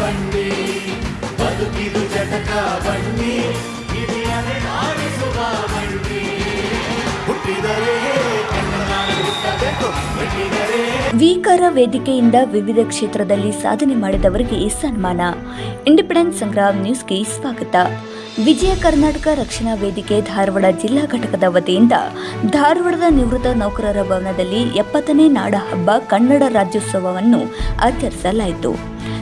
ಬಂಡಿ ಬದುಕಿದು ಜಟಕ ಬನ್ನಿ ಹಿರಿಯರೆ ಆಡಿಸುವ ಬನ್ನಿ. ಹುಟ್ಟಿದರೆ ವಿಕಾರ ವೇದಿಕೆಯಿಂದ ವಿವಿಧ ಕ್ಷೇತ್ರದಲ್ಲಿ ಸಾಧನೆ ಮಾಡಿದವರಿಗೆ ಸನ್ಮಾನ. ಇಂಡಿಪೆಂಡೆನ್ಸ್ ಸಂಗ್ರಾಮ್ ನ್ಯೂಸ್ಗೆ ಸ್ವಾಗತ. ವಿಜಯ ಕರ್ನಾಟಕ ರಕ್ಷಣಾ ವೇದಿಕೆ ಧಾರವಾಡ ಜಿಲ್ಲಾ ಘಟಕದ ವತಿಯಿಂದ ಧಾರವಾಡದ ನಿವೃತ್ತ ನೌಕರರ ಭವನದಲ್ಲಿ ಎಪ್ಪತ್ತನೇ ನಾಡ ಹಬ್ಬ ಕನ್ನಡ ರಾಜ್ಯೋತ್ಸವವನ್ನು ಆಚರಿಸಲಾಯಿತು.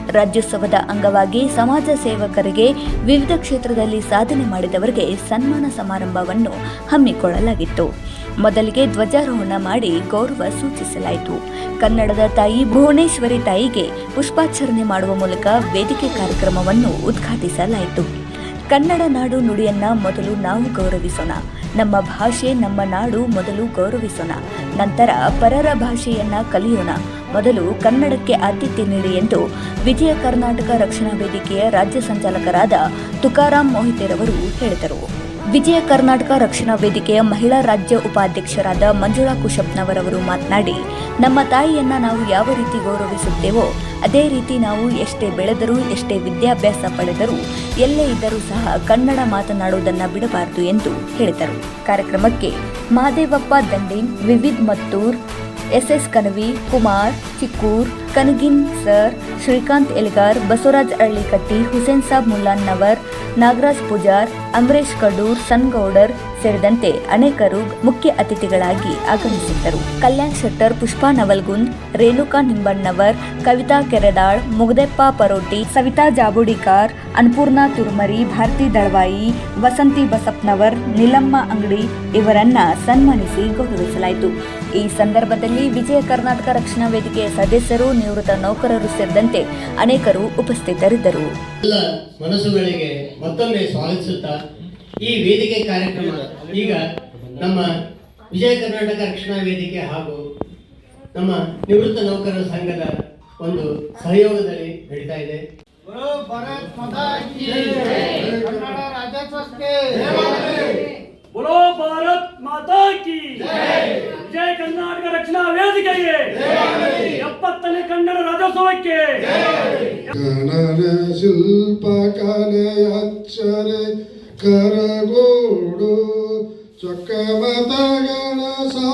ರಾಜ್ಯೋತ್ಸವದ ಅಂಗವಾಗಿ ಸಮಾಜ ಸೇವಕರಿಗೆ ವಿವಿಧ ಕ್ಷೇತ್ರದಲ್ಲಿ ಸಾಧನೆ ಮಾಡಿದವರಿಗೆ ಸನ್ಮಾನ ಸಮಾರಂಭವನ್ನು ಹಮ್ಮಿಕೊಳ್ಳಲಾಗಿತ್ತು. ಮೊದಲಿಗೆ ಧ್ವಜಾರೋಹಣ ಮಾಡಿ ಗೌರವ ಸೂಚಿಸಲಾಯಿತು. ಕನ್ನಡದ ತಾಯಿ ಭುವನೇಶ್ವರಿ ತಾಯಿಗೆ ಪುಷ್ಪಾಚರಣೆ ಮಾಡುವ ಮೂಲಕ ವೇದಿಕೆ ಕಾರ್ಯಕ್ರಮವನ್ನು ಉದ್ಘಾಟಿಸಲಾಯಿತು. ಕನ್ನಡ ನಾಡು ನುಡಿಯನ್ನ ಮೊದಲು ನಾವು ಗೌರವಿಸೋಣ. ನಮ್ಮ ಭಾಷೆ, ನಮ್ಮ ನಾಡು ಮೊದಲು ಗೌರವಿಸೋಣ. ನಂತರ ಪರರ ಭಾಷೆಯನ್ನ ಕಲಿಯೋಣ. ಮೊದಲು ಕನ್ನಡಕ್ಕೆ ಆದ್ಯತೆ ನೀಡಿ ಎಂದು ವಿಜಯ ಕರ್ನಾಟಕ ರಕ್ಷಣಾ ವೇದಿಕೆಯ ರಾಜ್ಯ ಸಂಚಾಲಕರಾದ ತುಕಾರಾಂ ಮೊಹಿತೆರವರು ಹೇಳಿದರು. ವಿಜಯ ಕರ್ನಾಟಕ ರಕ್ಷಣಾ ವೇದಿಕೆಯ ಮಹಿಳಾ ರಾಜ್ಯ ಉಪಾಧ್ಯಕ್ಷರಾದ ಮಂಜುಳಾ ಕುಶಪ್ನವರವರು ಮಾತನಾಡಿ, ನಮ್ಮ ತಾಯಿಯನ್ನ ನಾವು ಯಾವ ರೀತಿ ಗೌರವಿಸುತ್ತೇವೋ ಅದೇ ರೀತಿ ನಾವು ಎಷ್ಟೇ ಬೆಳೆದರೂ, ಎಷ್ಟೇ ವಿದ್ಯಾಭ್ಯಾಸ ಪಡೆದರೂ, ಎಲ್ಲೇ ಇದ್ದರೂ ಸಹ ಕನ್ನಡ ಮಾತನಾಡುವುದನ್ನು ಬಿಡಬಾರದು ಎಂದು ಹೇಳಿದರು. ಕಾರ್ಯಕ್ರಮಕ್ಕೆ ಮಾದೇವಪ್ಪ ದಂಡಿನ್ ವಿವಿಧ್ ಮತ್ತೂರ್ ಎಸ್ ಕನವಿ, ಕುಮಾರ್, ಚಿಕ್ಕೂರ್, ಕನಗಿನ್ ಸರ್, ಶ್ರೀಕಾಂತ್ ಎಲ್ಗಾರ್, ಬಸವರಾಜ್ ಅಳ್ಳಿಕಟ್ಟಿ, ಹುಸೇನ್ ಸಾಬ್ ಮುಲ್ಲಾನ್ನವರ್ ನಾಗರಾಜ್ ಪೂಜಾರ್ ಅಮರೇಶ್ ಕಡೂರ್, ಸನ್ಗೌಡರ್ ಸೇರಿದಂತೆ ಅನೇಕರು ಮುಖ್ಯ ಅತಿಥಿಗಳಾಗಿ ಆಗಮಿಸಿದ್ದರು. ಕಲ್ಯಾಣ್ ಶೆಟ್ಟರ್, ಪುಷ್ಪಾ ನವಲ್ಗುಂದ್, ರೇಣುಕಾ ನಿಂಬಣ್ಣವರ್, ಕವಿತಾ ಕೆರೆದಾಳ್ ಮುಗದೆಪ್ಪ ಪರೋಟಿ, ಸವಿತಾ ಜಾಬುಡಿಕಾರ್ ಅನ್ಪೂರ್ಣ ತುರುಮರಿ, ಭಾರತಿ ದಳವಾಯಿ, ವಸಂತಿ ಬಸಪ್ನವರ್ ನಿಲಮ್ಮ ಅಂಗಡಿ ಇವರನ್ನ ಸನ್ಮಾನಿಸಿ ಗೌರವಿಸಲಾಯಿತು. ಈ ಸಂದರ್ಭದಲ್ಲಿ ವಿಜಯ ಕರ್ನಾಟಕ ರಕ್ಷಣಾ ವೇದಿಕೆಯ ಸದಸ್ಯರು, ನಿವೃತ್ತ ನೌಕರರು ಸೇರಿದಂತೆ ಅನೇಕರು ಉಪಸ್ಥಿತರಿದ್ದರು. ಮನಸ್ಸುಗಳಿಗೆ ಮತ್ತೊಮ್ಮೆ ಸ್ವಾಗತಿಸುತ್ತಾ ಈ ವೇದಿಕೆ ಕಾರ್ಯಕ್ರಮ ಈಗ ನಮ್ಮ ವಿಜಯ ಕರ್ನಾಟಕ ರಕ್ಷಣಾ ವೇದಿಕೆ ಹಾಗೂ ನಮ್ಮ ನಿವೃತ್ತ ನೌಕರರ ಸಂಘದ ಒಂದು ಸಹಯೋಗದಲ್ಲಿ ನಡೀತಾ ಇದೆ. बोलो भारत माता ಜಯ ಕರ್ನಾಟಕ ರಕ್ಷಣಾ ವೇದಿಕೆಗೆ ಎಪ್ಪತ್ತನೇ ಕನ್ನಡ ರಾಜ್ಯೋತ್ಸವಕ್ಕೆ ಕನ್ನಡ ಶಿಲ್ಪ ಕಲೆ ಅಚ್ಚರೆ ಕರಗೋಡು ചക്കമതകണ സാ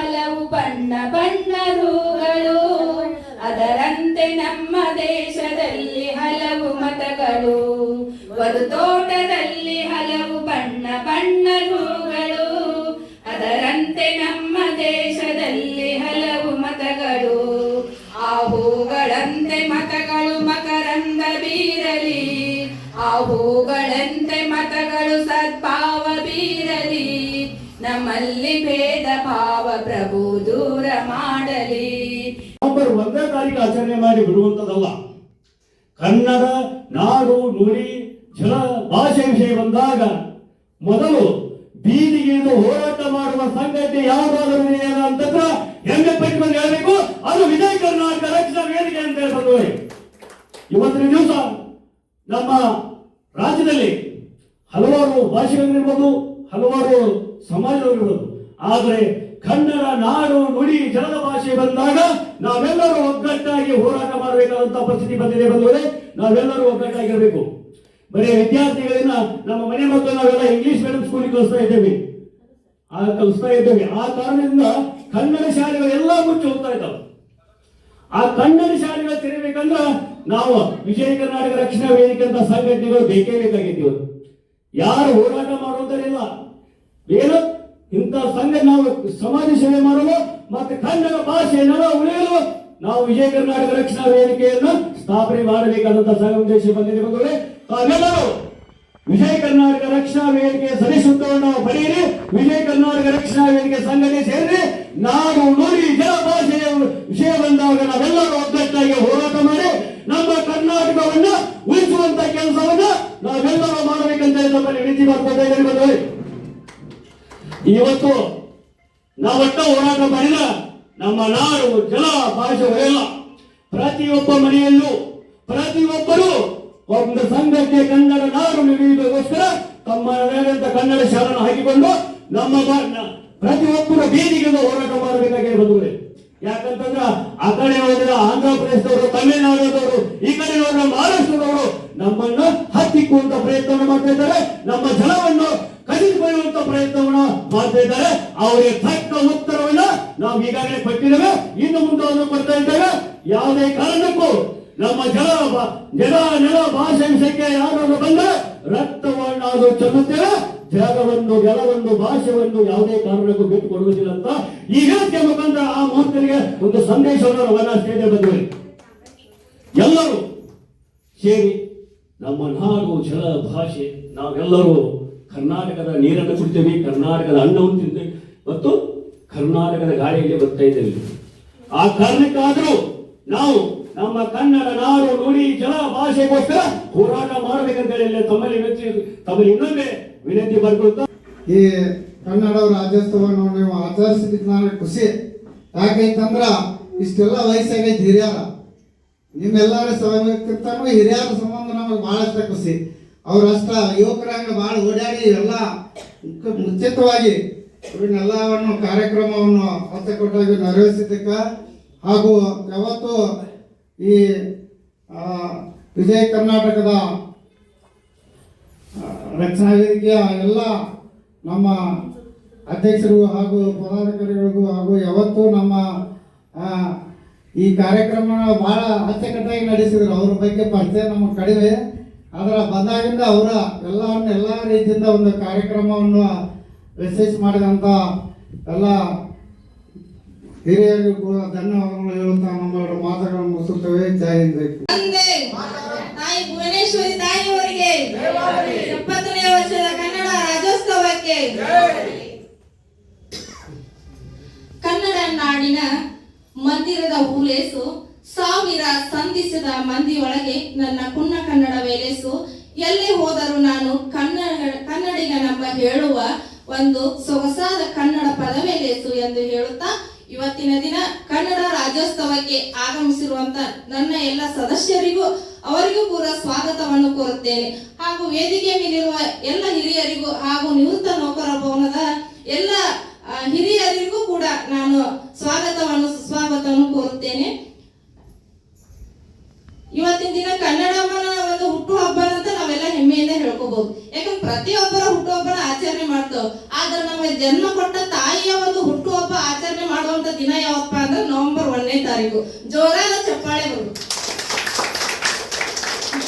ಹಲವು ಬಣ್ಣ ಬಣ್ಣ ಹೂಗಳು ಅದರಂತೆ ನಮ್ಮ ದೇಶದಲ್ಲಿ ಹಲವು ಮತಗಳು. ಒಂದು ಬಿಡುವಂಥದ್ದಲ್ಲ. ಕನ್ನಡ, ನಾಡು ನುಡಿ ಜಲ, ಭಾಷೆ ವಿಷಯ ಬಂದಾಗ ಮೊದಲು ಬೀದಿಗೆ ಹೋರಾಟ ಮಾಡುವ ಸಂಗತಿ ಯಾವುದಾದ್ರೂ ಅಂತ ಹೆಂಗೆ ಪೈಕೊಂಡು ಹೇಳಬೇಕು? ಅದು ವಿಜಯ ಕರ್ನಾಟಕ ರಕ್ಷಣಾ ವೇದಿಕೆ ಅಂತ ಹೇಳ್ಬೋದು ಇವತ್ತಿನ ದಿವಸ ನಮ್ಮ ರಾಜ್ಯದಲ್ಲಿ ಹಲವಾರು ಭಾಷೆಗಳಿರ್ಬೋದು ಹಲವಾರು ಸಮಾಜಗಳಿರ್ಬೋದು ಆದರೆ ಕನ್ನಡ ನಾಡು ನುಡಿ ಜನದ ಭಾಷೆ ಬಂದಾಗ ನಾವೆಲ್ಲರೂ ಒಗ್ಗಟ್ಟಾಗಿ ಹೋರಾಟ ಮಾಡಬೇಕಾದಂತ ಪರಿಸ್ಥಿತಿ ಬಂದಿದೆ ಬಂದರೆ ನಾವೆಲ್ಲರೂ ಒಗ್ಗಟ್ಟಾಗಿರಬೇಕು. ಬರೀ ವಿದ್ಯಾರ್ಥಿಗಳನ್ನ ನಮ್ಮ ಮನೆ ಮಕ್ಕಳು ನಾವೆಲ್ಲ ಇಂಗ್ಲಿಷ್ ಮೀಡಿಯಂ ಸ್ಕೂಲಿಗೆ ಕಲಿಸ್ತಾ ಇದ್ದೇವೆ. ಆ ಕಲಿಸ್ತಾ ಇದ್ದೇವೆ. ಆ ಕಾರಣದಿಂದ ಕನ್ನಡ ಶಾಲೆಗಳೆಲ್ಲ ಮುಚ್ಚಿ ಹೋಗ್ತಾ ಇದ್ದಾವೆ. ಆ ಕನ್ನಡ ಶಾಲೆಗಳು ತೆರಿಬೇಕಂದ್ರ ನಾವು ವಿಜಯ ಕರ್ನಾಟಕ ರಕ್ಷಣಾ ವೇದಿಕೆ ಅಂತ ಸಂಘಟನೆಗಳು ಬೇಕೇ ಬೇಕಾಗಿದ್ದೀವಿ. ಯಾರು ಹೋರಾಟ ಮಾಡುವುದರಿಲ್ಲ ಏನು ಇಂಥ ಸಂಘ ನಾವು ಸಮಾಜ ಸೇವೆ ಮಾಡಲು ಮತ್ತೆ ಕನ್ನಡ ಭಾಷೆ ಉಳಿಯಲು ನಾವು ವಿಜಯ ಕರ್ನಾಟಕ ರಕ್ಷಣಾ ವೇದಿಕೆಯನ್ನು ಸ್ಥಾಪನೆ ಮಾಡಬೇಕಾದಂತ ಸಂಘ ಉದ್ದೇಶ ಬಂದಿದೆ ಬಂಧುಗಳೇ. ತಾವೆಲ್ಲರೂ ವಿಜಯ ಕರ್ನಾಟಕ ರಕ್ಷಣಾ ವೇದಿಕೆಯ ಸದಸ್ಯತ್ವವನ್ನು ನಾವು ಪಡೆಯಿರಿ. ವಿಜಯ ಕರ್ನಾಟಕ ರಕ್ಷಣಾ ವೇದಿಕೆ ಸಂಘಟನೆ ಸೇರಿ ನಾವು ನೋಡಿ ಜನ ಭಾಷೆಯ ವಿಷಯ ಬಂದಾಗ ನಾವೆಲ್ಲರೂ ಒಗ್ಗಟ್ಟಾಗಿ ಹೋರಾಟ ಮಾಡಿ ನಮ್ಮ ಕರ್ನಾಟಕವನ್ನು ಉಳಿಸುವಂತ ಕೆಲಸವನ್ನು ನಾವೆಲ್ಲರೂ ಮಾಡಬೇಕಂತ ನಮ್ಮಲ್ಲಿ ವಿನಂತಿ ಮಾಡ್ಕೊತಾ ಇದ್ದೇನೆ ಇವತ್ತು ನಾವಟ್ಟ ಹೋರಾಟ ಮಾಡಿದ ನಮ್ಮ ನಾಡು ಜಲ ಭಾಷೆಗಳೆಲ್ಲ ಪ್ರತಿಯೊಬ್ಬ ಮನೆಯಲ್ಲೂ, ಪ್ರತಿಯೊಬ್ಬರು ಒಂದು ಸಂಘಕ್ಕೆ ಕನ್ನಡ ನಾಡು ನೀಡುವುದಕ್ಕೋಸ್ಕರ ತಮ್ಮ ನಡೆದಂತ ಕನ್ನಡ ಶಾಲನ್ನು ಹಾಕಿಕೊಂಡು ನಮ್ಮ ಪ್ರತಿಯೊಬ್ಬರು ಬೀದಿಗೆಂದು ಹೋರಾಟ ಮಾಡಬೇಕಾಗಿ ಬಂದಿದೆ ಯಾಕಂತಂದ್ರ ಆ ಕಡೆ ಹೋದ್ರೆ ಆಂಧ್ರ ಪ್ರದೇಶದವರು ತಮಿಳುನಾಡದವರು, ಈ ಕಡೆ ಹೋದ್ರೆ ಮಹಾರಾಷ್ಟ್ರದವರು ನಮ್ಮನ್ನು ಹತ್ತಿಕ್ಕುವಂತ ಪ್ರಯತ್ನ ಮಾಡ್ತಾ ಇದ್ದಾರೆ. ನಮ್ಮ ಜಲವನ್ನು ಕದಿದುಕೊಳ್ಳುವಂತ ಪ್ರಯತ್ನವನ್ನು ಮಾಡ್ತಾ ಇದ್ದಾರೆ. ಅವರಿಗೆ ತಕ್ಕ ಉತ್ತರವನ್ನು ನಾವು ಈಗಾಗಲೇ ಕೊಟ್ಟಿದ್ದೇವೆ. ಇನ್ನು ಮುಂದೆ ಕೊಡ್ತಾ ಇದ್ದೇವೆ. ಯಾವುದೇ ಕಾರಣಕ್ಕೂ ನಮ್ಮ ಜನ ಜನ, ನೆಲ, ಭಾಷೆ ವಿಷಯಕ್ಕೆ ಯಾರನ್ನು ಬಂದರೆ ರಕ್ತವನ್ನು ಅದು ಚೆಲ್ಲುತ್ತೇವೆ. ಜಲವನ್ನು ಜಲವನ್ನು ಭಾಷೆಯನ್ನು ಯಾವುದೇ ಕಾರಣಕ್ಕೂ ಬಿಟ್ಟು ಕೊಡುವುದಿಲ್ಲ ಅಂತ ಈ ವೇದಿಕೆ ಮುಖಾಂತರ ಆ ಮಹತ್ವರಿಗೆ ಒಂದು ಸಂದೇಶವನ್ನು ರವಾನಾ ಸ್ಟೇಜ್ ಬಂದಿವೆ ಎಲ್ಲರೂ ಸೇರಿ ನಮ್ಮ ನಾಡು ಜಲ ಭಾಷೆ, ನಾವೆಲ್ಲರೂ ಕರ್ನಾಟಕದ ನೀರನ್ನು ಕುಡಿತೇವೆ, ಕರ್ನಾಟಕದ ಅನ್ನವನ್ನು ತಿಂತೇವೆ. ಮತ್ತು ಕರ್ನಾಟಕದ ಗಾಳಿಯಲ್ಲಿ ಬರ್ತಾ ಇದ್ದೇವೆ. ಆ ಕಾರಣಕ್ಕಾದರೂ ನಾವು ನಮ್ಮ ಕನ್ನಡ ನಾಡು ನುಡಿ ಜಲ ಭಾಷೆಗೋಸ್ಕರ ಹೋರಾಟ ಮಾಡಬೇಕಂತ ಹೇಳಿ ತಮ್ಮಲ್ಲಿ ತಮ್ಮಲ್ಲಿ ಇನ್ನೊಮ್ಮೆ ವಿನಂತಿ ಬರ್ಕೊಳ್ತಾ ಈ ಕನ್ನಡ ರಾಜ್ಯೋತ್ಸವವನ್ನು ನೀವು ಆಚರಿಸಿದ ನನಗೆ ಖುಷಿ. ಯಾಕೆಂತಂದ್ರ ಇಷ್ಟೆಲ್ಲ ವಯಸ್ಸಾಗೈತೆ ಹಿರಿಯರ. ನಿಮ್ಮೆಲ್ಲರ ಸಭೆ ಹಿರಿಯರ ಸಂಬಂಧ ನಮಗೆ ಬಹಳಷ್ಟು ಖುಷಿ. ಅವರಷ್ಟ ಯುವಕರಂಗ ಭಾಳ ಓಡಾಡಿ ಎಲ್ಲ ಮುಂಚಿತವಾಗಿ ಇವನ್ನೆಲ್ಲವನ್ನು ಕಾರ್ಯಕ್ರಮವನ್ನು ಅಚ್ಚುಕಟ್ಟಾಗಿ ನೆರವೇರಿಸಿದ್ದಕ್ಕೆ ಹಾಗೂ ಯಾವತ್ತು ಈ ವಿಜಯ ಕರ್ನಾಟಕದ ರಕ್ಷಣಾ ವೇದಿಕೆಯ ಎಲ್ಲ ನಮ್ಮ ಅಧ್ಯಕ್ಷರು ಹಾಗೂ ಪದಾಧಿಕಾರಿಗಳಿಗೂ ಹಾಗೂ ಯಾವತ್ತೂ ನಮ್ಮ ಈ ಕಾರ್ಯಕ್ರಮ ಭಾಳ ಅಚ್ಚುಕಟ್ಟಾಗಿ ನಡೆಸಿದ್ರು. ಅವ್ರ ಬಗ್ಗೆ ಪರಿಚಯ ನಮಗೆ ಕಡಿಮೆ. ಅದರ ಬಂದಾಗಿಂದ ಅವರ ಎಲ್ಲವನ್ನು ಎಲ್ಲ ರೀತಿಯಿಂದ ಒಂದು ಕಾರ್ಯಕ್ರಮವನ್ನು ಯಶಸ್ವಿ ಮಾಡಿದಂಥ ಎಲ್ಲ ಹಿರಿಯರಿಗೂ ಧನ್ಯವಾದಗಳು ಹೇಳುತ್ತಾ ನಮ್ಮ ಮಾತುಗಳನ್ನು ಮುಗಿಸುತ್ತೇವೆ ಜೈ ಹಿಂದ್, ಜೈ ಕನ್ನಡ. ತಾಯಿ ವರ್ಷದ ಕನ್ನಡ ರಾಜ್ಯೋತ್ಸವಕ್ಕೆ ಕನ್ನಡ ನಾಡಿನ ಮಂದಿರದ ಹೂಲೇಸು ಸಾವಿರ ಸಂಧಿಸಿದ ಮಂದಿಯೊಳಗೆ ನನ್ನ ಕುನ್ನ ಕನ್ನಡ ವೇಲೆಸು ಎಲ್ಲಿ ಹೋದರೂ ನಾನು ಕನ್ನಡ ಕನ್ನಡಿಗನೆಂಬ ಹೇಳುವ ಒಂದು ಸೊಗಸಾದ ಕನ್ನಡ ಪದವೇಲೇಸು ಎಂದು ಹೇಳುತ್ತಾ, ಇವತ್ತಿನ ದಿನ ಕನ್ನಡ ರಾಜ್ಯೋತ್ಸವಕ್ಕೆ ಆಗಮಿಸಿರುವಂತ ನನ್ನ ಎಲ್ಲ ಸದಸ್ಯರಿಗೂ, ಅವರಿಗೂ ಕೂಡ ಸ್ವಾಗತವನ್ನು ಕೋರುತ್ತೇನೆ. ಹಾಗೂ ವೇದಿಕೆ ಮೇಲಿರುವ ಎಲ್ಲ ಹಿರಿಯರಿಗೂ ಹಾಗೂ ನಿವೃತ್ತ ನೌಕರ ಭವನದ ಎಲ್ಲ ಹಿರಿಯರಿಗೂ ಕೂಡ ನಾನು ಸ್ವಾಗತವನ್ನು, ಸುಸ್ವಾಗತವನ್ನು ಕೋರುತ್ತೇನೆ. ಇವತ್ತಿನ ದಿನ ಕನ್ನಡಮ್ಮನ ಒಂದು ಹುಟ್ಟು ಹಬ್ಬ ಅಂತ ನಾವೆಲ್ಲ ಹೆಮ್ಮೆಯಿಂದ ಹೇಳ್ಕೋಬಹುದು ಯಾಕಂದ್ರೆ ಪ್ರತಿಯೊಬ್ಬರ ಹುಟ್ಟು ಹಬ್ಬನ ಆಚರಣೆ ಮಾಡ್ತೇವೆ. ಆದ್ರೆ ನಮ್ಮ ಜನ್ಮ ಕೊಟ್ಟ ತಾಯಿಯ ಒಂದು ಹುಟ್ಟು ಹಬ್ಬ ಆಚರಣೆ ಮಾಡುವಂತ ದಿನ ಯಾವಪ್ಪ ಅಂದ್ರೆ ನವೆಂಬರ್ ಒಂದನೇ ತಾರೀಕು. ಜೋರಾದ ಚಪ್ಪಾಳೆ ಬರು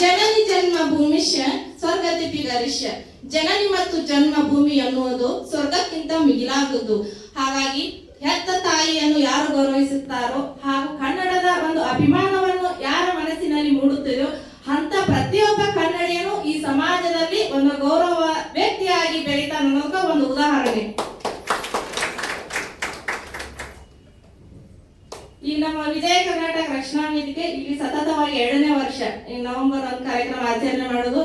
ಜನನಿ ಜನ್ಮ ಭೂಮಿಷ್ಯ ಸ್ವರ್ಗತಿ ಗರಿಷ್ಯ ಜನನಿ ಮತ್ತು ಜನ್ಮ ಭೂಮಿ ಅನ್ನುವುದು ಸ್ವರ್ಗಕ್ಕಿಂತ ಮಿಗಿಲಾಗದು. ಹಾಗಾಗಿ ಹೆತ್ತ ತಾಯಿಯನ್ನು ಯಾರು ಗೌರವಿಸುತ್ತಾರೋ ಹಾಗೂ ಕನ್ನಡದ ಒಂದು ಅಭಿಮಾನವನ್ನು ಯಾರ ಮನಸ್ಸಿನಲ್ಲಿ ಮೂಡುತ್ತದೆಯೋ ಅಂತ ಪ್ರತಿಯೊಬ್ಬ ಕನ್ನಡಿಯನು ಈ ಸಮಾಜದಲ್ಲಿ ಒಂದು ಗೌರವ ವ್ಯಕ್ತಿಯಾಗಿ ಬೆಳೀತಾನೆ ಅನ್ನೋದಕ್ಕೆ ಒಂದು ಉದಾಹರಣೆ. ಈ ನಮ್ಮ ವಿಜಯ ಕರ್ನಾಟಕ ರಕ್ಷಣಾ ವೇದಿಕೆ ಇಲ್ಲಿ ಸತತವಾಗಿ ಎರಡನೇ ವರ್ಷ, ಈ ನವೆಂಬರ್ ಒಂದು ಕಾರ್ಯಕ್ರಮ ಆಚರಣೆ ಮಾಡೋದು.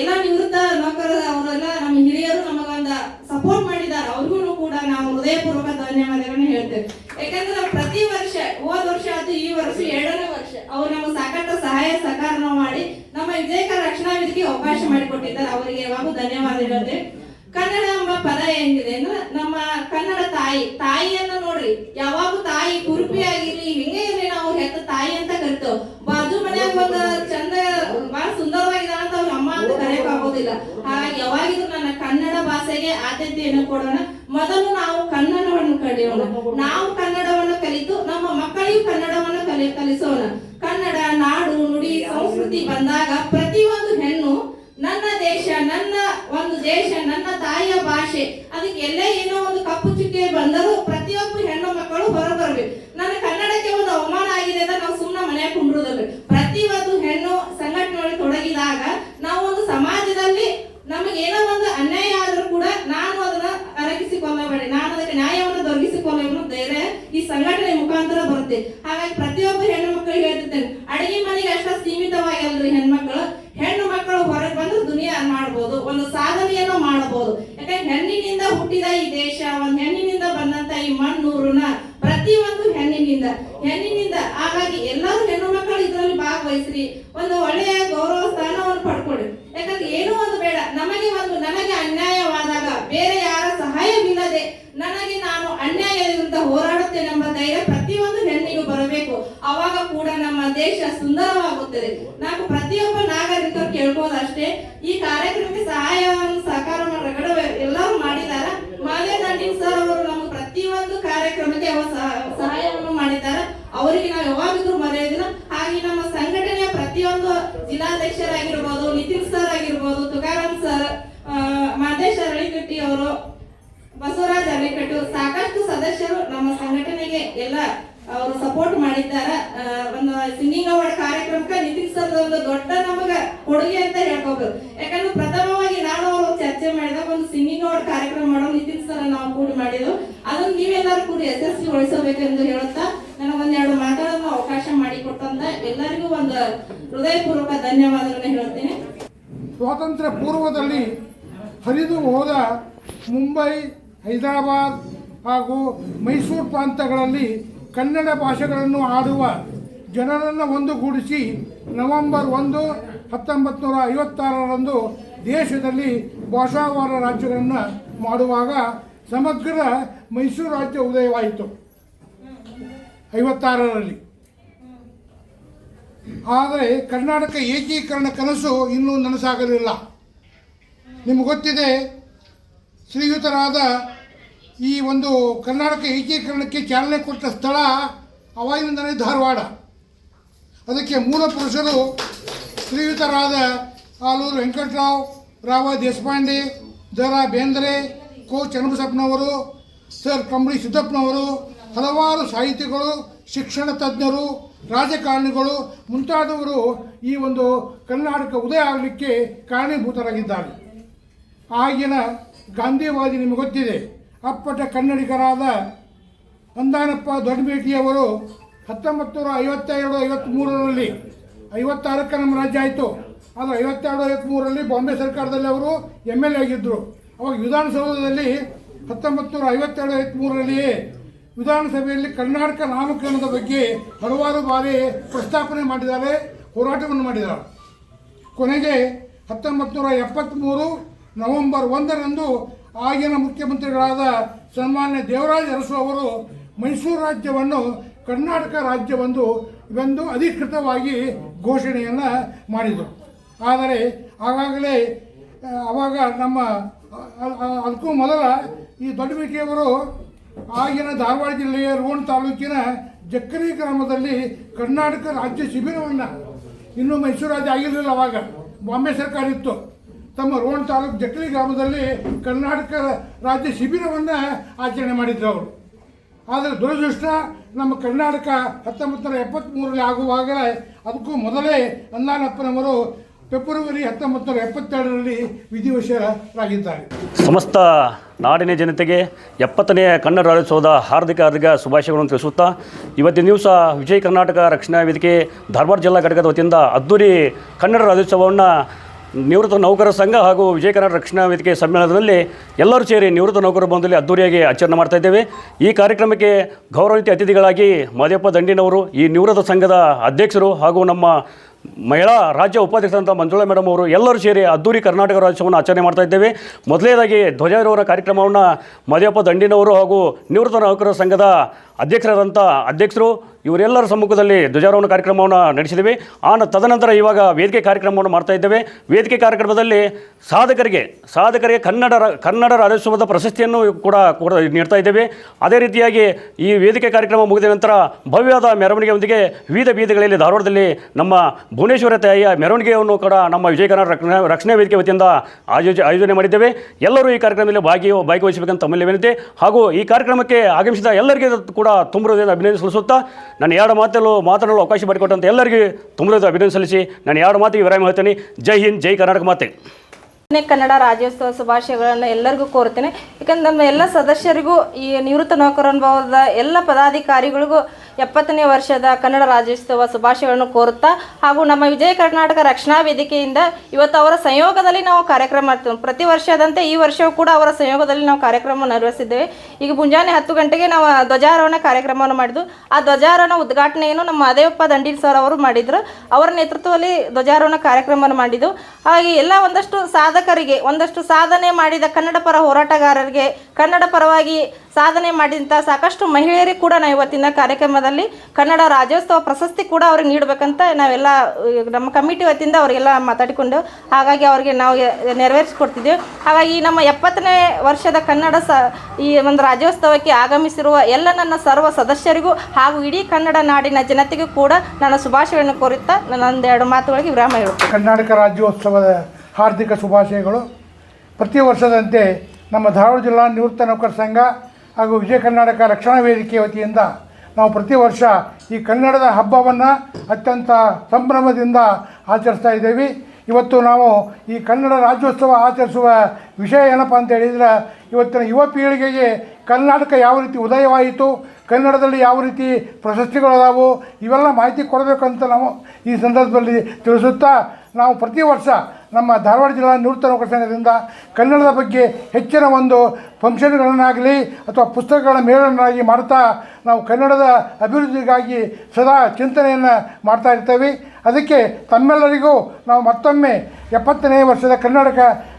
ಎಲ್ಲ ನಿವೃತ್ತ ನೌಕರ ಅವರೆಲ್ಲ ನಮ್ಮ ಹಿರಿಯರು ನಮಗೊಂದು ಸಪೋರ್ಟ್ ಮಾಡಿದ್ದಾರೆ. ಅವ್ರಿಗೂ ಕೂಡ ನಾವು ಹೃದಯಪೂರ್ವಕ ಧನ್ಯವಾದಗಳನ್ನ ಹೇಳ್ತೇವೆ. ಯಾಕಂದ್ರೆ ಪ್ರತಿ ವರ್ಷ, ಹೋದ ವರ್ಷ ಅದು ಈ ವರ್ಷ ಎರಡನೇ ವರ್ಷ, ಅವ್ರು ನಮಗೆ ಸಾಕಷ್ಟು ಸಹಾಯ ಸಹಕಾರ ಮಾಡಿ ನಮ್ಮ ವಿಜಯಕ ರಕ್ಷಣಾ ವೇದಿಕೆ ಅವಕಾಶ ಮಾಡಿಕೊಟ್ಟಿದ್ದಾರೆ. ಅವರಿಗೆ ಯಾವಾಗೂ ಧನ್ಯವಾದ ಹೇಳ್ತೇವೆ. ಕನ್ನಡ ಎಂಬ ಪದ ಹೆಂಗಿದೆ ಅಂದ್ರೆ ನಮ್ಮ ಕನ್ನಡ ತಾಯಿ, ತಾಯಿಯನ್ನ ನೋಡ್ರಿ. ಯಾವಾಗ ತಾಯಿ ಕುರುಪಿ ಆಗಿರ್ಲಿ ಹಿಂಗೆ ಇರ್ಲಿ ನಾವು ಹೆತ್ತ ತಾಯಿ ಅಂತ ಕರಿತೇವ್ ಬಾಜು ಮನ್ಯಾಗ ಒಂದ್ ಚಂದ ಬಹಳ ಸುಂದರವಾಗಿದಾಳ ಅಂತ ಅವ್ರ ಅಮ್ಮ ಅಂತ ಕರೆಯಕ್ ಆಗೋದಿಲ್ಲ ಹಾಗಾಗಿ ಯಾವಾಗಿದ್ರು ನನ್ನ ಕನ್ನಡ ಭಾಷೆಗೆ ಆದ್ಯತೆಯನ್ನು ಕೊಡೋಣ. ಮೊದಲು ನಾವು ಕನ್ನಡವನ್ನು ಕಲಿಯೋಣ. ನಾವು ಕನ್ನಡವನ್ನು ಕಲಿತು ನಮ್ಮ ಮಕ್ಕಳಿಗೂ ಕನ್ನಡವನ್ನು ಕಲಿ, ಕಲಿಸೋಣ. ಕನ್ನಡ, ನಾಡು, ನುಡಿ, ಸಂಸ್ಕೃತಿ ಬಂದಾಗ ಪ್ರತಿಯೊಂದು ಹೆಣ್ಣು ನನ್ನ ದೇಶ, ನನ್ನ ಒಂದು ದೇಶ, ನನ್ನ ತಾಯಿಯ ಭಾಷೆ ಅದಕ್ಕೆ ಎಲ್ಲೇ ಏನೋ ಒಂದು ಕಪ್ಪು ಚುಕ್ಕೆ ಬಂದರೂ ಪ್ರತಿಯೊಬ್ಬ ಹೆಣ್ಣು ಮಕ್ಕಳು ಹೊರ ಬರ್ಬೇಕು ನನ್ನ ಕನ್ನಡಕ್ಕೆ ಒಂದು ಅವಮಾನ ಆಗಿದೆ ಅಂತ ನಾವು ಸುಮ್ಮನೆ ಮನೆ ಕುಂಡ್ರುದಲ್ಲ ಪ್ರತಿಯೊಂದು ಹೆಣ್ಣು ಸಂಘಟನೆಯಲ್ಲಿ ತೊಡಗಿದಾಗ ನಾವು ಒಂದು ಸಮಾಜದಲ್ಲಿ ನಮಗೆ ಏನೋ ಒಂದು ಅನ್ಯಾಯ ಆದ್ರೂ ಕೂಡ ನಾನು ಅದನ್ನ ಅರಗಿಸಿಕೊಳ್ಳಬೇಡಿ ನಾನು ಅದಕ್ಕೆ ನ್ಯಾಯವನ್ನು ದೊರಕಿಸಿಕೊಳ್ಳಬೇಕು ಧೈರ್ಯ ಈ ಸಂಘಟನೆ ಮುಖಾಂತರ ಬರುತ್ತೆ ಹಾಗಾಗಿ ಪ್ರತಿಯೊಬ್ಬ ಹೆಣ್ಣು ಮಕ್ಕಳಿಗೆ ಹೇಳ್ತಿರ್ತೇನೆ ಅಡಿಗೆ ಮನೆಗೆ ಅಷ್ಟ ಸೀಮಿತವಾಗಿ ಅಲ್ರಿ ಹೆಣ್ಮಕ್ಳು ಹೆಣ್ಣು ಮಕ್ಕಳು ಹೊರಗೆ ಬಂದು ದುನಿಯಾ ಮಾಡ್ಬೋದು ಒಂದು ಸಾಧನೆಯನ್ನು ಮಾಡ್ಬೋದು ಹೆಣ್ಣಿನಿಂದ ಹಾಗಾಗಿ ಎಲ್ಲರೂ ಹೆಣ್ಣು ಮಕ್ಕಳು ಭಾಗವಹಿಸ್ರಿ ಒಂದು ಒಳ್ಳೆಯ ಗೌರವ ಸ್ಥಾನವನ್ನು ಪಡ್ಕೊಡಿ ಯಾಕಂದ್ರೆ ಏನೋ ಒಂದು ಬೇಡ ನಮಗೆ ಒಂದು ನನಗೆ ಅನ್ಯಾಯವಾದಾಗ ಬೇರೆ ಯಾರ ಸಹಾಯವಿಲ್ಲದೆ ನನಗೆ ನಾನು ಅನ್ಯಾಯದ ವಿರುದ್ಧ ಹೋರಾಡುತ್ತೇನೆಂಬ ಧೈರ್ಯ ಪ್ರತಿಯೊಂದು ಹೆಣ್ಣಿಗೂ ಬರಬೇಕು ಅವಾಗ ಕೂಡ ನಮ್ಮ ದೇಶ ಸುಂದರವಾಗುತ್ತದೆ ನಾವು ಪ್ರತಿಯೊಬ್ಬ ನಾಗರಿಕರು ಕೇಳ್ಬೋದಷ್ಟೇ ಈ ಕಾರ್ಯಕ್ರಮಕ್ಕೆ ಸಹಾಯವನ್ನು ಸಹಕಾರ ಮಾಡೋ ಎಲ್ಲರೂ ಮಾಡಿದಾರ ಮಾದೇ ದಂಡಿನ್ ಸರ್ ಅವರು ನಮ್ಮ ಪ್ರತಿಯೊಂದು ಕಾರ್ಯಕ್ರಮಕ್ಕೆ ಅವರು ಸಹ- ಸಹಾಯವನ್ನು ಮಾಡಿದ್ದಾರೆ ಅವರಿಗೆ ನಾವು ಯಾವಾಗಿದ್ರು ಮರೆಯೋದಿಲ್ಲ ಹಾಗೆ ನಮ್ಮ ಸಂಘಟನೆಯ ಪ್ರತಿಯೊಂದು ಜಿಲ್ಲಾಧ್ಯಕ್ಷರಾಗಿರ್ಬೋದು ನಿತಿನ್ ಸರ್ ಆಗಿರ್ಬೋದು ತುಕಾರಾಮ್ ಸರ್ ಆ, ಮಾದೇಶ್ ಅರಳಿಕಟ್ಟಿ ಅವರು ಬಸವರಾಜ್ ಅರಳಿಕಟ್ಟು ಸಾಕಷ್ಟು ಸದಸ್ಯರು ನಮ್ಮ ಸಂಘಟನೆಗೆ ಎಲ್ಲ ಅವರು ಸಪೋರ್ಟ್ ಮಾಡಿದ್ದಾರೆ. ಒಂದು ಸಿಂಗಿಂಗ್ ಅವಾರ್ಡ್ ಕಾರ್ಯಕ್ರಮಕ್ಕೆ ನಿತಿನ್ ಸರ್ ಒಂದು ದೊಡ್ಡ ನಮಗ ಕೊಡುಗೆ ಅಂತ ಹೇಳ್ಕೋಬೇಕು ಯಾಕಂದ್ರೆ ಪ್ರಥಮವಾಗಿ ನಾನು ಅವರು ಚರ್ಚೆ ಮಾಡಿದಾಗ ಒಂದು ಸಿಂಗಿಂಗ್ ಅವಾರ್ಡ್ ಕಾರ್ಯಕ್ರಮ ಮಾಡೋ ನಿತಿನ್ ಸರ್ ನಾವು ಕೂಡ ಮಾಡಿದ್ದು. ಅದನ್ನು ನೀವೆಲ್ಲರೂ ಕೂಡಿ ಯಶಸ್ವಿಗೊಳಿಸಬೇಕೆಂದು ಹೇಳುತ್ತಾ ನನಗೊಂದೆರಡು ಮಾತಾಡಲು ಅವಕಾಶ ಮಾಡಿಕೊಟ್ಟಂತ ಎಲ್ಲರಿಗೂ ಒಂದು ಹೃದಯಪೂರ್ವಕ ಧನ್ಯವಾದಗಳನ್ನು ಹೇಳುತ್ತೇನೆ. ಸ್ವಾತಂತ್ರ್ಯ ಪೂರ್ವದಲ್ಲಿ ಹರಿದು ಹೋದ ಮುಂಬೈ, ಹೈದರಾಬಾದ್ ಹಾಗೂ ಮೈಸೂರು ಪ್ರಾಂತಗಳಲ್ಲಿ ಕನ್ನಡ ಭಾಷೆಗಳನ್ನು ಆಡುವ ಜನರನ್ನು ಒಂದುಗೂಡಿಸಿ ನವೆಂಬರ್ ಒಂದು ಹತ್ತೊಂಬತ್ತು ನೂರ ಐವತ್ತಾರರಂದು ದೇಶದಲ್ಲಿ ಭಾಷಾವಾರ ರಾಜ್ಯಗಳನ್ನು ಮಾಡುವಾಗ ಸಮಗ್ರ ಮೈಸೂರು ರಾಜ್ಯ ಉದಯವಾಯಿತು. ಐವತ್ತಾರರಲ್ಲಿ. ಆದರೆ ಕರ್ನಾಟಕ ಏಕೀಕರಣ ಕನಸು ಇನ್ನೂ ನನಸಾಗಲಿಲ್ಲ. ನಿಮಗೆ ಗೊತ್ತಿದೆ, ಶ್ರೀಯುತರಾದ ಈ ಒಂದು ಕರ್ನಾಟಕ ಏಕೀಕರಣಕ್ಕೆ ಚಾಲನೆ ಕೊಟ್ಟ ಸ್ಥಳ ಅವಾಗಿನಿಂದಲೇ ಧಾರವಾಡ. ಅದಕ್ಕೆ ಮೂಲ ಪುರುಷರು ಶ್ರೀಯುತರಾದ ಆಲೂರು ವೆಂಕಟರಾವ್, ರಾವ ದೇಶಪಾಂಡೆ ದರಾ ಬೇಂದ್ರೆ, ಕೋ ಚನ್ನಬಸಪ್ಪನವರು, ಸರ್ ಕಂಬಳಿ ಸಿದ್ದಪ್ಪನವರು, ಹಲವಾರು ಸಾಹಿತಿಗಳು, ಶಿಕ್ಷಣ ತಜ್ಞರು, ರಾಜಕಾರಣಿಗಳು ಮುಂತಾದವರು ಈ ಒಂದು ಕರ್ನಾಟಕ ಉದಯ ಆಗಲಿಕ್ಕೆ ಕಾರಣೀಭೂತರಾಗಿದ್ದಾರೆ. ಆಗಿನ ಗಾಂಧಿವಾದಿ ನಿಮಗೆ ಗೊತ್ತಿದೆ. ಅಪ್ಪಟ ಕನ್ನಡಿಗರಾದ ಅಂದಾನಪ್ಪ ದೊಡ್ಡಬೇಟಿಯವರು ಹತ್ತೊಂಬತ್ತು ನೂರ ಐವತ್ತೆರಡು ಐವತ್ತ್ಮೂರರಲ್ಲಿ ಐವತ್ತಾರಕ್ಕೆ ನಮ್ಮ ರಾಜ್ಯ ಆಯಿತು. ಆದರೆ ಐವತ್ತೆರಡು ಐವತ್ತ್ಮೂರರಲ್ಲಿ ಬಾಂಬೆ ಸರ್ಕಾರದಲ್ಲಿ ಅವರು ಎಂ ಎಲ್ ಎ ಆಗಿದ್ದರು ಅವಾಗ ವಿಧಾನಸೌಧದಲ್ಲಿ ಹತ್ತೊಂಬತ್ತು ನೂರ ಐವತ್ತೆರಡು ಐವತ್ತ್ಮೂರರಲ್ಲಿ ವಿಧಾನಸಭೆಯಲ್ಲಿ ಕರ್ನಾಟಕ ನಾಮಕರಣದ ಬಗ್ಗೆ ಹಲವಾರು ಬಾರಿ ಪ್ರಸ್ತಾಪನೆ ಮಾಡಿದ್ದಾರೆ, ಹೋರಾಟವನ್ನು ಮಾಡಿದ್ದಾರೆ. ಕೊನೆಗೆ ಹತ್ತೊಂಬತ್ತು ನೂರ ಎಪ್ಪತ್ತ್ಮೂರು ನವೆಂಬರ್ ಒಂದರಂದು ಆಗಿನ ಮುಖ್ಯಮಂತ್ರಿಗಳಾದ ಸನ್ಮಾನ್ಯ ದೇವರಾಜ ಅರಸು ಅವರು ಮೈಸೂರು ರಾಜ್ಯವನ್ನು, ಕರ್ನಾಟಕ ರಾಜ್ಯವೆಂದು ಇವೆಂದು ಅಧಿಕೃತವಾಗಿ ಘೋಷಣೆಯನ್ನು ಮಾಡಿದರು. ಆದರೆ ಆಗಾಗಲೇ ಆವಾಗ ನಮ್ಮ ಅದಕ್ಕೂ ಮೊದಲ ಈ ದೊಡ್ಡಬೇಕೆಯವರು ಆಗಿನ ಧಾರವಾಡ ಜಿಲ್ಲೆಯ ರೋಣ ತಾಲೂಕಿನ ಜಕ್ಕರಿ ಗ್ರಾಮದಲ್ಲಿ ಕರ್ನಾಟಕ ರಾಜ್ಯ ಶಿಬಿರವನ್ನು ಇನ್ನೂ ಮೈಸೂರು ರಾಜ್ಯ ಆಗಿರಲಿಲ್ಲ ಅವಾಗ. ಬಾಂಬೆ ಸರ್ಕಾರ ಇತ್ತು. ತಮ್ಮ ರೋಣ ತಾಲೂಕು ಜಕ್ಕಲಿ ಗ್ರಾಮದಲ್ಲಿ ಕರ್ನಾಟಕ ರಾಜ್ಯ ಶಿಬಿರವನ್ನು ಆಚರಣೆ ಮಾಡಿದ್ರು ಅವರು. ಆದರೆ ದುರದೃಷ್ಟ, ನಮ್ಮ ಕರ್ನಾಟಕ ಹತ್ತೊಂಬತ್ತು ನೂರ ಎಪ್ಪತ್ತ್ಮೂರರಲ್ಲಿ ಆಗುವಾಗಲೇ ಅದಕ್ಕೂ ಮೊದಲೇ ಅಣ್ಣಾನಪ್ಪನವರು ಫೆಬ್ರವರಿ ಹತ್ತೊಂಬತ್ತು ನೂರ ಎಪ್ಪತ್ತೆರಡರಲ್ಲಿ ವಿಧಿವಶರಾಗಿದ್ದಾರೆ. ಸಮಸ್ತ ನಾಡಿನ ಜನತೆಗೆ ಎಪ್ಪತ್ತನೇ ಕನ್ನಡ ರಾಜ್ಯೋತ್ಸವದ ಹಾರ್ದಿಕ ಹಾರ್ದಿಕ ಶುಭಾಶಯಗಳನ್ನು ತಿಳಿಸುತ್ತಾ, ಇವತ್ತಿನ ದಿವಸ ವಿಜಯ ಕರ್ನಾಟಕ ರಕ್ಷಣಾ ವೇದಿಕೆ ಧಾರವಾಡ ಜಿಲ್ಲಾ ಘಟಕದ ವತಿಯಿಂದ ಅದ್ದೂರಿ ಕನ್ನಡ ರಾಜ್ಯೋತ್ಸವವನ್ನು ನಿವೃತ್ತ ನೌಕರರ ಸಂಘ ಹಾಗೂ ವಿಜಯ ಕರ್ನಾಟಕ ರಕ್ಷಣಾ ವೇದಿಕೆ ಸಮ್ಮೇಳನದಲ್ಲಿ ಎಲ್ಲರೂ ಸೇರಿ ನಿವೃತ್ತ ನೌಕರ ಬಂಧುಲ್ಲಿ ಅದ್ದೂರಿಯಾಗಿ ಆಚರಣೆ ಮಾಡ್ತಾ ಇದ್ದೇವೆ. ಈ ಕಾರ್ಯಕ್ರಮಕ್ಕೆ ಗೌರವಿತ ಅತಿಥಿಗಳಾಗಿ ಮಾದೇಪ್ಪ ದಂಡಿನವರು, ಈ ನಿವೃತ್ತ ಸಂಘದ ಅಧ್ಯಕ್ಷರು ಹಾಗೂ ನಮ್ಮ ಮಹಿಳಾ ರಾಜ್ಯ ಉಪಾಧ್ಯಕ್ಷರಂತ ಮಂಜುಳಾ ಮೇಡಮ್ ಅವರು ಎಲ್ಲರೂ ಸೇರಿ ಅದ್ದೂರಿ ಕರ್ನಾಟಕ ರಾಜ್ಯವನ್ನು ಆಚರಣೆ ಮಾಡ್ತಾ ಇದ್ದೇವೆ. ಮೊದಲನೇದಾಗಿ ಧ್ವಜಾರೋಹಣ ಕಾರ್ಯಕ್ರಮವನ್ನು ಮದೇವಪ್ಪ ದಂಡಿನವರು ಹಾಗೂ ನಿವೃತ್ತ ನೌಕರರ ಸಂಘದ ಅಧ್ಯಕ್ಷರಾದಂಥ ಅಧ್ಯಕ್ಷರು ಇವರೆಲ್ಲರ ಸಮ್ಮುಖದಲ್ಲಿ ಧ್ವಜಾರೋಹಣ ಕಾರ್ಯಕ್ರಮವನ್ನು ನಡೆಸಿದ್ದೇವೆ ಆನ ತದನಂತರ ಇವಾಗ ವೇದಿಕೆ ಕಾರ್ಯಕ್ರಮವನ್ನು ಮಾಡ್ತಾ ಇದ್ದೇವೆ. ವೇದಿಕೆ ಕಾರ್ಯಕ್ರಮದಲ್ಲಿ ಸಾಧಕರಿಗೆ ಸಾಧಕರಿಗೆ ಕನ್ನಡ ಕನ್ನಡ ರಾಜ್ಯೋತ್ಸವದ ಪ್ರಶಸ್ತಿಯನ್ನು ಕೂಡ ಕೂಡ ನೀಡ್ತಾ ಇದ್ದೇವೆ. ಅದೇ ರೀತಿಯಾಗಿ ಈ ವೇದಿಕೆ ಕಾರ್ಯಕ್ರಮ ಮುಗಿದ ನಂತರ ಭವ್ಯವಾದ ಮೆರವಣಿಗೆಯೊಂದಿಗೆ ವಿವಿಧ ಬೀದಿಗಳಲ್ಲಿ ಧಾರವಾಡದಲ್ಲಿ ನಮ್ಮ ಭುವನೇಶ್ವರ ತಾಯಿಯ ಮೆರವಣಿಗೆಯನ್ನು ಕೂಡ ನಮ್ಮ ವಿಜಯ ಕರ್ನಾಟಕ ರಕ್ಷಣಾ ರಕ್ಷಣಾ ವೇದಿಕೆ ವತಿಯಿಂದ ಆಯೋಜ, ಆಯೋಜನೆ ಮಾಡಿದ್ದೇವೆ. ಎಲ್ಲರೂ ಈ ಕಾರ್ಯಕ್ರಮದಲ್ಲಿ ಭಾಗಿ ಭಾಗವಹಿಸಬೇಕಂತ ತಮ್ಮಲ್ಲಿ ವಿನಂತಿ ಹಾಗೂ ಈ ಕಾರ್ಯಕ್ರಮಕ್ಕೆ ಆಗಮಿಸಿದ ಎಲ್ಲರಿಗೂ ತುಂಬ ಹೃದಯದ ಅಭಿನಂದನೆ ಸಲ್ಲಿಸುತ್ತಾ ನಾನು ಎರಡು ಮಾತಲ್ಲೂ ಮಾತನಾಡಲು ಅವಕಾಶ ಮಾಡಿಕೊಟ್ಟಂತ ಎಲ್ಲರಿಗೂ ತುಂಬ ಹೃದಯದ ಅಭಿನಂದನೆ ಸಲ್ಲಿಸಿ ನಾನು ಎರಡು ಮಾತಿಗೆ ವಿರಾಮ ಹೇಳ್ತೇನೆ. ಜೈ ಹಿಂದ್, ಜೈ ಕರ್ನಾಟಕ ಮಾತೆ. ಕನ್ನಡ ರಾಜ್ಯೋತ್ಸವ ಶುಭಾಶಯಗಳನ್ನು ಎಲ್ಲರಿಗೂ ಕೋರ್ತೇನೆ ಯಾಕಂದ್ರೆ ನಮ್ಮ ಎಲ್ಲ ಸದಸ್ಯರಿಗೂ ಈ ನಿವೃತ್ತ ನೌಕರನುಭವದ ಎಲ್ಲ ಪದಾಧಿಕಾರಿಗಳಿಗೂ ಎಪ್ಪತ್ತನೇ ವರ್ಷದ ಕನ್ನಡ ರಾಜ್ಯೋತ್ಸವ ಶುಭಾಶಯಗಳನ್ನು ಕೋರುತ್ತಾ ಹಾಗೂ ನಮ್ಮ ವಿಜಯ ಕರ್ನಾಟಕ ರಕ್ಷಣಾ ವೇದಿಕೆಯಿಂದ ಇವತ್ತು ಅವರ ಸಂಯೋಗದಲ್ಲಿ ನಾವು ಕಾರ್ಯಕ್ರಮ ಮಾಡ್ತೇವೆ. ಪ್ರತಿ ವರ್ಷದಂತೆ ಈ ವರ್ಷವೂ ಕೂಡ ಅವರ ಸಂಯೋಗದಲ್ಲಿ ನಾವು ಕಾರ್ಯಕ್ರಮ ನಿರ್ವಹಿಸಿದ್ದೇವೆ. ಈಗ ಮುಂಜಾನೆ ಹತ್ತು ಗಂಟೆಗೆ ನಾವು ಧ್ವಜಾರೋಹಣ ಕಾರ್ಯಕ್ರಮವನ್ನು ಮಾಡಿದ್ದು ಆ ಧ್ವಜಾರೋಹಣ ಉದ್ಘಾಟನೆಯನ್ನು ನಮ್ಮ ಅದೇವಪ್ಪ ದಂಡೀಲ್ ಸರ್ ಅವರು ಮಾಡಿದರು. ಅವರ ನೇತೃತ್ವದಲ್ಲಿ ಧ್ವಜಾರೋಹಣ ಕಾರ್ಯಕ್ರಮವನ್ನು ಮಾಡಿದ್ದು ಹಾಗೆ ಎಲ್ಲ ಒಂದಷ್ಟು ಸಾಧಕರಿಗೆ, ಒಂದಷ್ಟು ಸಾಧನೆ ಮಾಡಿದ ಕನ್ನಡ ಪರ ಹೋರಾಟಗಾರರಿಗೆ, ಕನ್ನಡ ಪರವಾಗಿ ಸಾಧನೆ ಮಾಡಿದಂಥ ಸಾಕಷ್ಟು ಮಹಿಳೆಯರಿಗೆ ಕೂಡ ನಾವು ಇವತ್ತಿನ ಕಾರ್ಯಕ್ರಮದಲ್ಲಿ ಕನ್ನಡ ರಾಜ್ಯೋತ್ಸವ ಪ್ರಶಸ್ತಿ ಕೂಡ ಅವ್ರಿಗೆ ನೀಡಬೇಕಂತ ನಾವೆಲ್ಲ ನಮ್ಮ ಕಮಿಟಿ ವತಿಯಿಂದ ಅವರಿಗೆಲ್ಲ ಮಾತಾಡಿಕೊಂಡು ಹಾಗಾಗಿ ಅವರಿಗೆ ನಾವು ನೆರವೇರಿಸ್ಕೊಡ್ತಿದ್ದೇವೆ ಹಾಗಾಗಿ ನಮ್ಮ ಎಪ್ಪತ್ತನೇ ವರ್ಷದ ಕನ್ನಡ ಸ, ಈ ಒಂದು ರಾಜ್ಯೋತ್ಸವಕ್ಕೆ ಆಗಮಿಸಿರುವ ಎಲ್ಲ ನನ್ನ ಸರ್ವ ಸದಸ್ಯರಿಗೂ ಹಾಗೂ ಇಡೀ ಕನ್ನಡ ನಾಡಿನ ಜನತೆಗೂ ಕೂಡ ನನ್ನ ಶುಭಾಶಯಗಳನ್ನು ಕೋರುತ್ತಾ ನನ್ನೊಂದೆರಡು ಮಾತುಗಳಿಗೆ ವಿರಾಮ ಹೇಳುತ್ತೆ ಕರ್ನಾಟಕ ರಾಜ್ಯೋತ್ಸವದ ಹಾರ್ದಿಕ ಶುಭಾಶಯಗಳು. ಪ್ರತಿ ವರ್ಷದಂತೆ ನಮ್ಮ ಧಾರವಾಡ ಜಿಲ್ಲಾ ನಿವೃತ್ತ ನೌಕರ ಸಂಘ ಹಾಗೂ ವಿಜಯ ಕರ್ನಾಟಕ ರಕ್ಷಣಾ ವೇದಿಕೆ ವತಿಯಿಂದ ನಾವು ಪ್ರತಿ ವರ್ಷ ಈ ಕನ್ನಡದ ಹಬ್ಬವನ್ನು ಅತ್ಯಂತ ಸಂಭ್ರಮದಿಂದ ಆಚರಿಸ್ತಾ ಇದ್ದೇವೆ. ಇವತ್ತು ನಾವು ಈ ಕನ್ನಡ ರಾಜ್ಯೋತ್ಸವ ಆಚರಿಸುವ ವಿಷಯ ಏನಪ್ಪ ಅಂತ ಹೇಳಿದರೆ, ಇವತ್ತಿನ ಯುವ ಪೀಳಿಗೆಗೆ ಕರ್ನಾಟಕ ಯಾವ ರೀತಿ ಉದಯವಾಯಿತು, ಕನ್ನಡದಲ್ಲಿ ಯಾವ ರೀತಿ ಪ್ರಶಸ್ತಿಗಳದಾವು ಇವೆಲ್ಲ ಮಾಹಿತಿ ಕೊಡಬೇಕಂತ ನಾವು ಈ ಸಂದರ್ಭದಲ್ಲಿ ತಿಳಿಸುತ್ತಾ ನಾವು ಪ್ರತಿ ವರ್ಷ ನಮ್ಮ ಧಾರವಾಡ ಜಿಲ್ಲಾ ನಿವೃತ್ತ ನೌಕರ ಸಂಘದಿಂದ ಕನ್ನಡದ ಬಗ್ಗೆ ಹೆಚ್ಚಿನ ಒಂದು ಫಂಕ್ಷನ್ಗಳನ್ನಾಗಲಿ ಅಥವಾ ಪುಸ್ತಕಗಳ ಮೇಳನ್ನಾಗಿ ಮಾಡ್ತಾ ನಾವು ಕನ್ನಡದ ಅಭಿವೃದ್ಧಿಗಾಗಿ ಸದಾ ಚಿಂತನೆಯನ್ನು ಮಾಡ್ತಾ ಇರ್ತೇವೆ. ಅದಕ್ಕೆ ತಮ್ಮೆಲ್ಲರಿಗೂ ನಾವು ಮತ್ತೊಮ್ಮೆ ಎಪ್ಪತ್ತನೇ ವರ್ಷದ ಕರ್ನಾಟಕ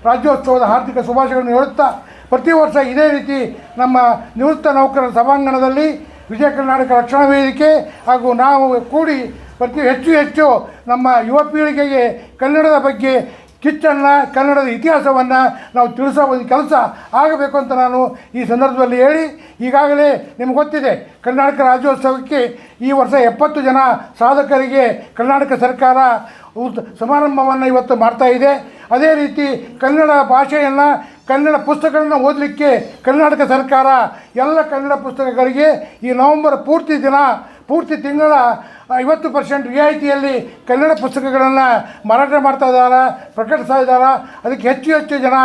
ರಾಜ್ಯೋತ್ಸವದ ಹಾರ್ದಿಕ ಶುಭಾಶಯಗಳನ್ನು ಹೇಳುತ್ತಾ, ಪ್ರತಿ ವರ್ಷ ಇದೇ ರೀತಿ ನಮ್ಮ ನಿವೃತ್ತ ನೌಕರರ ಸಭಾಂಗಣದಲ್ಲಿ ವಿಜಯ ಕರ್ನಾಟಕ ರಕ್ಷಣಾ ವೇದಿಕೆ ಹಾಗೂ ನಾವು ಕೂಡಿ ಪ್ರತಿ ಹೆಚ್ಚು ಹೆಚ್ಚು ನಮ್ಮ ಯುವ ಪೀಳಿಗೆಗೆ ಕನ್ನಡದ ಬಗ್ಗೆ ಕಿಚ್ಚನ್ನು ಕನ್ನಡದ ಇತಿಹಾಸವನ್ನು ನಾವು ತಿಳಿಸೋ ಒಂದು ಕೆಲಸ ಆಗಬೇಕು ಅಂತ ನಾನು ಈ ಸಂದರ್ಭದಲ್ಲಿ ಹೇಳಿ, ಈಗಾಗಲೇ ನಿಮ್ಗೆ ಗೊತ್ತಿದೆ, ಕರ್ನಾಟಕ ರಾಜ್ಯೋತ್ಸವಕ್ಕೆ ಈ ವರ್ಷ ಎಪ್ಪತ್ತು ಜನ ಸಾಧಕರಿಗೆ ಕರ್ನಾಟಕ ಸರ್ಕಾರ ಸಮಾರಂಭವನ್ನು ಇವತ್ತು ಮಾಡ್ತಾ ಇದೆ. ಅದೇ ರೀತಿ ಕನ್ನಡ ಭಾಷೆಯನ್ನು, ಕನ್ನಡ ಪುಸ್ತಕಗಳನ್ನು ಓದಲಿಕ್ಕೆ ಕರ್ನಾಟಕ ಸರ್ಕಾರ ಎಲ್ಲ ಕನ್ನಡ ಪುಸ್ತಕಗಳಿಗೆ ಈ ನವೆಂಬರ್ ಪೂರ್ತಿ ದಿನ ಪೂರ್ತಿ ತಿಂಗಳ ಐವತ್ತು ಪರ್ಸೆಂಟ್ ರಿಯಾಯಿತಿಯಲ್ಲಿ ಕನ್ನಡ ಪುಸ್ತಕಗಳನ್ನು ಮಾರಾಟ ಮಾಡ್ತಾ ಇದ್ದಾರೆ, ಪ್ರಕಟಿಸ್ತಾ ಇದ್ದಾರೆ. ಅದಕ್ಕೆ ಹೆಚ್ಚು ಹೆಚ್ಚು ಜನ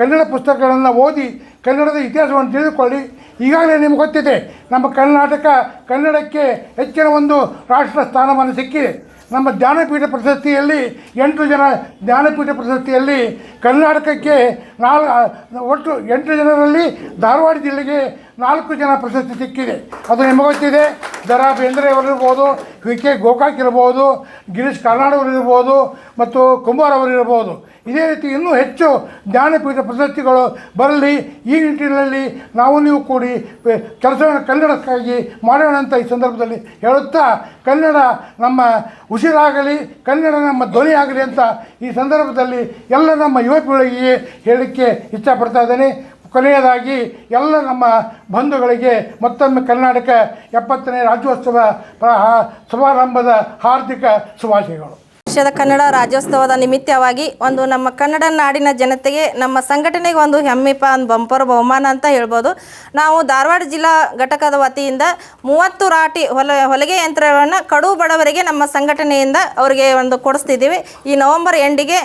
ಕನ್ನಡ ಪುಸ್ತಕಗಳನ್ನು ಓದಿ ಕನ್ನಡದ ಇತಿಹಾಸವನ್ನು ತಿಳಿದುಕೊಳ್ಳಿ. ಈಗಾಗಲೇ ನಿಮ್ಗೆ ಗೊತ್ತಿದೆ, ನಮ್ಮ ಕರ್ನಾಟಕ ಕನ್ನಡಕ್ಕೆ ಹೆಚ್ಚಿನ ಒಂದು ರಾಷ್ಟ್ರ ಸ್ಥಾನಮಾನ ಸಿಕ್ಕಿದೆ. ನಮ್ಮ ಜ್ಞಾನಪೀಠ ಪ್ರಶಸ್ತಿಯಲ್ಲಿ ಎಂಟು ಜನ ಜ್ಞಾನಪೀಠ ಪ್ರಶಸ್ತಿಯಲ್ಲಿ ಕರ್ನಾಟಕಕ್ಕೆ ನಾಲ್ ಒಟ್ಟು ಎಂಟು ಜನರಲ್ಲಿ ಧಾರವಾಡ ಜಿಲ್ಲೆಗೆ ನಾಲ್ಕು ಜನ ಪ್ರಶಸ್ತಿ ಸಿಕ್ಕಿದೆ. ಅದು ನಿಮಗೆ ಗೊತ್ತಿದೆ. ದರಾ ಬೇಂದ್ರೆ ಅವರಿರ್ಬೋದು ವಿ ಕೆ ಗೋಕಾಕ್ ಇರ್ಬೋದು, ಗಿರೀಶ್ ಕಾರ್ನಾಡ್ ಇರ್ಬೋದು ಮತ್ತು ಕುಮಾರ್ ಅವರು ಇರ್ಬೋದು ಇದೇ ರೀತಿ ಇನ್ನೂ ಹೆಚ್ಚು ಜ್ಞಾನಪೀಠ ಪ್ರಶಸ್ತಿಗಳು ಬರಲಿ, ಈ ನಿಟ್ಟಿನಲ್ಲಿ ನಾವು ನೀವು ಕೂಡಿ ಕೆಲಸವನ್ನು ಕನ್ನಡಕ್ಕಾಗಿ ಮಾಡೋಣ ಅಂತ ಈ ಸಂದರ್ಭದಲ್ಲಿ ಹೇಳುತ್ತಾ, ಕನ್ನಡ ನಮ್ಮ ಉಸಿರಾಗಲಿ, ಕನ್ನಡ ನಮ್ಮ ಧ್ವನಿ ಆಗಲಿ ಅಂತ ಈ ಸಂದರ್ಭದಲ್ಲಿ ಎಲ್ಲ ನಮ್ಮ ಯುವ ಹೇಳಿಕೆ ಹೇಳಲಿಕ್ಕೆ ಇಷ್ಟಪಡ್ತಾ ಇದ್ದೇನೆ. ಕೊನೆಯದಾಗಿ, ಎಲ್ಲ ನಮ್ಮ ಬಂಧುಗಳಿಗೆ ಮತ್ತೊಮ್ಮೆ ಕರ್ನಾಟಕ ಎಪ್ಪತ್ತನೇ ರಾಜ್ಯೋತ್ಸವ ಸಮಾರಂಭದ ಹಾರ್ದಿಕ ಶುಭಾಶಯಗಳು. ವರ್ಷದ ಕನ್ನಡ ರಾಜ್ಯೋತ್ಸವದ ನಿಮಿತ್ತವಾಗಿ ಒಂದು ನಮ್ಮ ಕನ್ನಡ ನಾಡಿನ ಜನತೆಗೆ ನಮ್ಮ ಸಂಘಟನೆಗೆ ಒಂದು ಹೆಮ್ಮೆಪ ಒಂದು ಬಂಪರ್ ಬಹುಮಾನ ಅಂತ ಹೇಳ್ಬೋದು. ನಾವು ಧಾರವಾಡ ಜಿಲ್ಲಾ ಘಟಕದ ವತಿಯಿಂದ ಮೂವತ್ತು ರಾಟಿ ಹೊಲ, ಹೊಲಿಗೆ ಯಂತ್ರಗಳನ್ನು ಕಡು ಬಡವರಿಗೆ ನಮ್ಮ ಸಂಘಟನೆಯಿಂದ ಅವರಿಗೆ ಒಂದು ಕೊಡಿಸ್ತಿದ್ದೀವಿ. ಈ ನವೆಂಬರ್ ಎಂಡಿಗೆ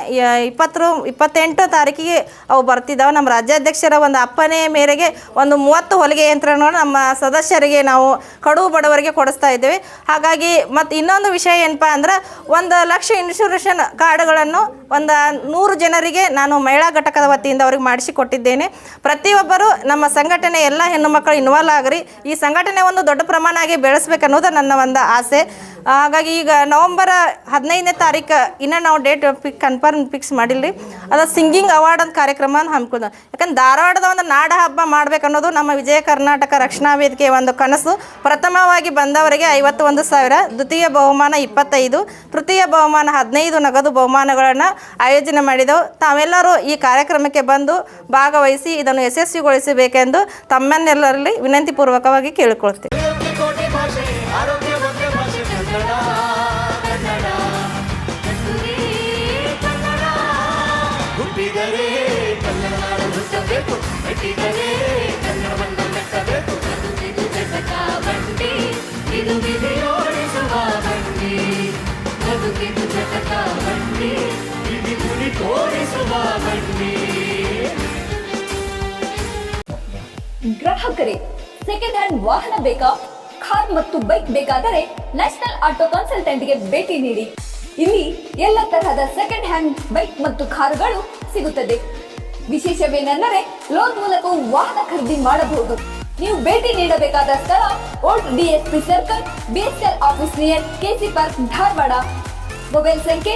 ಇಪ್ಪತ್ತು ಇಪ್ಪತ್ತೆಂಟು ತಾರೀಕಿಗೆ ಅವು ಬರ್ತಿದ್ದಾವೆ ನಮ್ಮ ರಾಜ್ಯಾಧ್ಯಕ್ಷರ ಒಂದು ಅಪ್ಪನೆಯ ಮೇರೆಗೆ ಒಂದು ಮೂವತ್ತು ಹೊಲಿಗೆ ಯಂತ್ರಗಳನ್ನು ನಮ್ಮ ಸದಸ್ಯರಿಗೆ ನಾವು ಕಡು ಬಡವರಿಗೆ ಕೊಡಿಸ್ತಾ ಇದ್ದೇವೆ. ಹಾಗಾಗಿ ಮತ್ತು ಇನ್ನೊಂದು ವಿಷಯ ಏನಪ್ಪ ಅಂದ್ರೆ ಒಂದು ಲಕ್ಷ ಇನ್ಶೂರೆನ್ಸ್ ಕಾರ್ಡ್ಗಳನ್ನು ಒಂದು ನೂರು ಜನರಿಗೆ ನಾನು ಮಹಿಳಾ ಘಟಕದ ವತಿಯಿಂದ ಅವ್ರಿಗೆ ಮಾಡಿಸಿಕೊಟ್ಟಿದ್ದೇನೆ. ಪ್ರತಿಯೊಬ್ಬರು ನಮ್ಮ ಸಂಘಟನೆ ಎಲ್ಲ ಹೆಣ್ಣು ಮಕ್ಕಳು ಇನ್ವಾಲ್ವ್ ಆಗ್ರಿ. ಈ ಸಂಘಟನೆ ಒಂದು ದೊಡ್ಡ ಪ್ರಮಾಣ ಆಗಿ ಬೆಳೆಸ್ಬೇಕನ್ನೋದು ನನ್ನ ಒಂದು ಆಸೆ. ಹಾಗಾಗಿ ಈಗ ನವಂಬರ್ ಹದಿನೈದನೇ ತಾರೀಕು ಇನ್ನೂ ನಾವು ಡೇಟ್ ಪಿಕ್ ಕನ್ಫರ್ಮ್ ಫಿಕ್ಸ್ ಮಾಡಿಲ್ಲ ಅದು ಸಿಂಗಿಂಗ್ ಅವಾರ್ಡ್ ಅಂತ ಕಾರ್ಯಕ್ರಮ ಹಮ್ಮಿಕೊಂಡು ಯಾಕಂದ್ರೆ ಧಾರವಾಡದ ಒಂದು ನಾಡ ಹಬ್ಬ ಮಾಡಬೇಕನ್ನೋದು ನಮ್ಮ ವಿಜಯ ಕರ್ನಾಟಕ ರಕ್ಷಣಾ ವೇದಿಕೆಯ ಒಂದು ಕನಸು. ಪ್ರಥಮವಾಗಿ ಬಂದವರಿಗೆ ಐವತ್ತು ಒಂದು ಸಾವಿರ, ದ್ವಿತೀಯ ಬಹುಮಾನ ಇಪ್ಪತ್ತೈದು, ತೃತೀಯ ಬಹುಮಾನ ಹದಿನೈದು ನಗದು ಬಹುಮಾನಗಳನ್ನು ಆಯೋಜನೆ ಮಾಡಿದೆವು ತಾವೆಲ್ಲರೂ ಈ ಕಾರ್ಯಕ್ರಮಕ್ಕೆ ಬಂದು ಭಾಗವಹಿಸಿ ಇದನ್ನು ಯಶಸ್ವಿಗೊಳಿಸಬೇಕೆಂದು ತಮ್ಮನ್ನೆಲ್ಲರಲ್ಲಿ ವಿನಂತಿಪೂರ್ವಕವಾಗಿ ಕೇಳಿಕೊಳ್ತೇವೆ ಇದು ಗ್ರಾಹಕರೇ ಸೆಕೆಂಡ್ ಹ್ಯಾಂಡ್ ವಾಹನ ಬೇಕಾ? ಕಾರ್ ಮತ್ತು ಬೈಕ್ ಬೇಕಾದರೆ ನ್ಯಾಷನಲ್ ಆಟೋ ಕನ್ಸಲ್ಟೆಂಟ್ಗೆ ಭೇಟಿ ನೀಡಿ. ಇಲ್ಲಿ ಎಲ್ಲ ತರಹದ ಸೆಕೆಂಡ್ ಹ್ಯಾಂಡ್ ಬೈಕ್ ಮತ್ತು ಕಾರುಗಳು ಸಿಗುತ್ತದೆ. ವಿಶೇಷವೇನೆಂದರೆ ಲೋನ್ ಮೂಲಕ ವಾಹನ ಖರೀದಿ ಮಾಡಬಹುದು. ನೀವು ಭೇಟಿ ನೀಡಬೇಕಾದ ಸ್ಥಳ old DSP circle BSL office near KC park, Dharwad. Mobile ಸಂಖ್ಯೆ